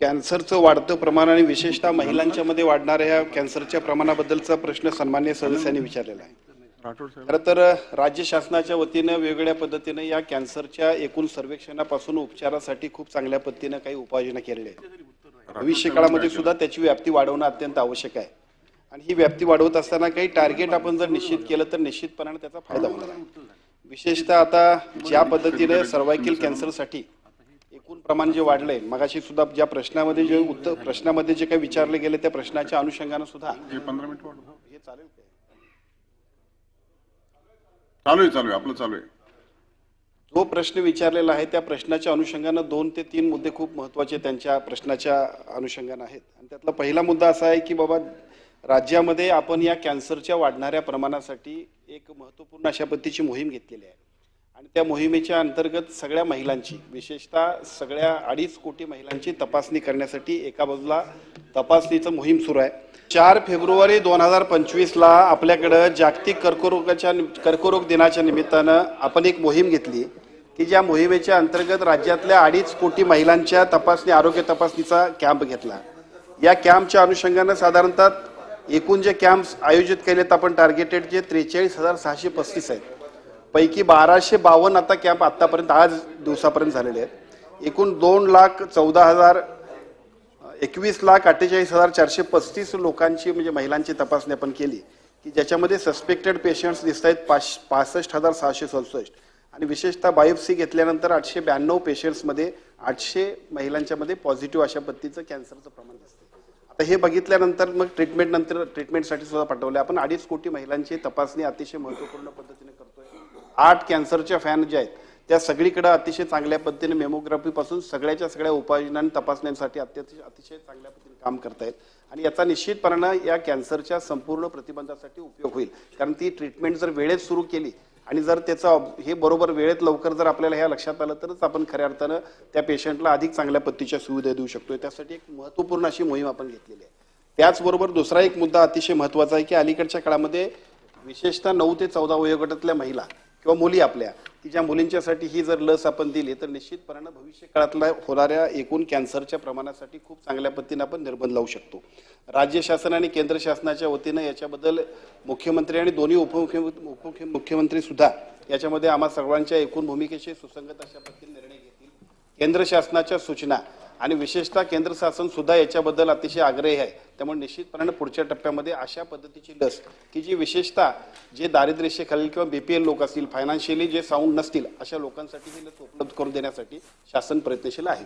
कॅन्सरचं वाढतं प्रमाण आणि विशेषतः महिलांच्या मध्ये वाढणाऱ्या ह्या कॅन्सरच्या प्रमाणाबद्दलचा प्रश्न सन्मान्य सदस्यांनी विचारलेला आहे. खरं तर राज्य शासनाच्या वतीनं वेगवेगळ्या पद्धतीनं या कॅन्सरच्या एकूण सर्वेक्षणापासून उपचारासाठी खूप चांगल्या पद्धतीनं काही उपाययोजना केलेल्या आहेत. भविष्य काळामध्ये सुद्धा त्याची व्याप्ती वाढवणं अत्यंत आवश्यक आहे. आणि ही व्याप्ती वाढवत असताना काही टार्गेट आपण जर निश्चित केलं तर निश्चितपणाने त्याचा फायदा होणार आहे. विशेषतः आता ज्या पद्धतीने सर्वायकल कॅन्सरसाठी एकूण प्रमाण जे वाढलंय मगाशी सुद्धा ज्या प्रश्नामध्ये जे उत्तर प्रश्नामध्ये जे काही विचारले गेले त्या प्रश्नाच्या अनुषंगानं सुद्धा हे पंधरा मिनिट. हे चालेल काय? चालू आहे चालू आहे आपलं चालू आहे. जो प्रश्न विचारलेला आहे त्या प्रश्नाच्या अनुषंगानं दोन ते तीन मुद्दे खूप महत्त्वाचे त्यांच्या प्रश्नाच्या अनुषंगानं आहेत. आणि त्यातला पहिला मुद्दा असा आहे की बाबा राज्यामध्ये आपण या कॅन्सरच्या वाढणाऱ्या प्रमाणासाठी एक महत्त्वपूर्ण अशा पद्धतीची मोहीम घेतलेली आहे. आणि त्या मोहिमेच्या अंतर्गत सगळ्या महिलांची विशेषतः सगळ्या अडीच कोटी महिलांची तपासणी करण्यासाठी एका बाजूला तपासणीचं मोहीम सुरू आहे. चार फेब्रुवारी दोन हजार पंचवीसला आपल्याकडं जागतिक कर्करोगाच्या कर्करोग दिनाच्या निमित्तानं आपण एक मोहीम घेतली की ज्या मोहिमेच्या अंतर्गत राज्यातल्या अडीच कोटी महिलांच्या तपासणी आरोग्य तपासणीचा कॅम्प घेतला. या कॅम्पच्या अनुषंगानं साधारणतः एकूण जे कॅम्प्स आयोजित केलेत आपण टार्गेटेड जे त्रेचाळीस हजार सहाशे पस्तीस आहेत. पैकी बाराशे बावन्न आता कॅम्प आतापर्यंत आज दिवसापर्यंत झालेले आहेत. एकूण दोन लाख चौदा हजार एकवीस लाख अठ्ठेचाळीस हजार चारशे पस्तीस लोकांची म्हणजे महिलांची तपासणी आपण केली की ज्याच्यामध्ये सस्पेक्टेड पेशंट्स दिसत आहेत पाच पासष्ट हजार सहाशे सदुसष्ट. आणि विशेषतः बायोप्सी घेतल्यानंतर आठशे ब्याण्णव पेशंट्समध्ये आठशे महिलांच्यामध्ये पॉझिटिव्ह अशा पद्धतीचं कॅन्सरचं प्रमाण दिसतं आता हे बघितल्यानंतर मग ट्रीटमेंट नंतर ट्रीटमेंटसाठी सुद्धा पाठवले आपण अडीच कोटी महिलांची तपासणी अतिशय महत्त्वपूर्ण पद्धतीने आठ कॅन्सरच्या फॅन ज्या आहेत त्या सगळीकडे अतिशय चांगल्या पद्धतीने मेमोग्राफीपासून सगळ्याच्या सगळ्या उपाययोजना आणि तपासण्यांसाठी अत्यंत अतिशय चांगल्या पद्धतीने काम करतायत आणि याचा निश्चितपणानं या कॅन्सरच्या संपूर्ण प्रतिबंधासाठी उपयोग होईल. कारण ती ट्रीटमेंट जर वेळेत सुरू केली आणि जर त्याचं हे बरोबर वेळेत लवकर जर आपल्याला ह्या लक्षात आलं तरच आपण खऱ्या अर्थानं त्या पेशंटला अधिक चांगल्या पद्धतीच्या सुविधा देऊ शकतोय. त्यासाठी एक महत्त्वपूर्ण अशी मोहीम आपण घेतलेली आहे. त्याचबरोबर दुसरा एक मुद्दा अतिशय महत्त्वाचा आहे की अलीकडच्या काळामध्ये विशेषतः नऊ ते चौदा वयोगटातल्या महिला किंवा मुली आपल्या तिच्या मुलींच्यासाठी ही जर लस आपण दिली तर निश्चितपणानं भविष्य काळातल्या होणाऱ्या एकूण कॅन्सरच्या प्रमाणासाठी खूप चांगल्या पद्धतीने आपण निर्बंध लावू शकतो. राज्य शासन आणि केंद्र शासनाच्या वतीनं याच्याबद्दल मुख्यमंत्री आणि दोन्ही उपमुख्यमंत्री उपमुख्य मुख्यमंत्री सुद्धा याच्यामध्ये आम्हा सर्वांच्या एकूण भूमिकेशी सुसंगत अशा पद्धतीने निर्णय घेतील. केंद्र शासनाच्या सूचना आणि विशेषतः केंद्र शासन सुद्धा याच्याबद्दल अतिशय आग्रही आहे. त्यामुळे निश्चितपणाने पुढच्या टप्प्यामध्ये अशा पद्धतीची लस की जी विशेषतः जे दारिद्र्यरेषेखालील किंवा बी पी एल लोक असतील फायनान्शियली जे साऊंड नसतील अशा लोकांसाठी ही लस उपलब्ध करून देण्यासाठी शासन प्रयत्नशील आहे.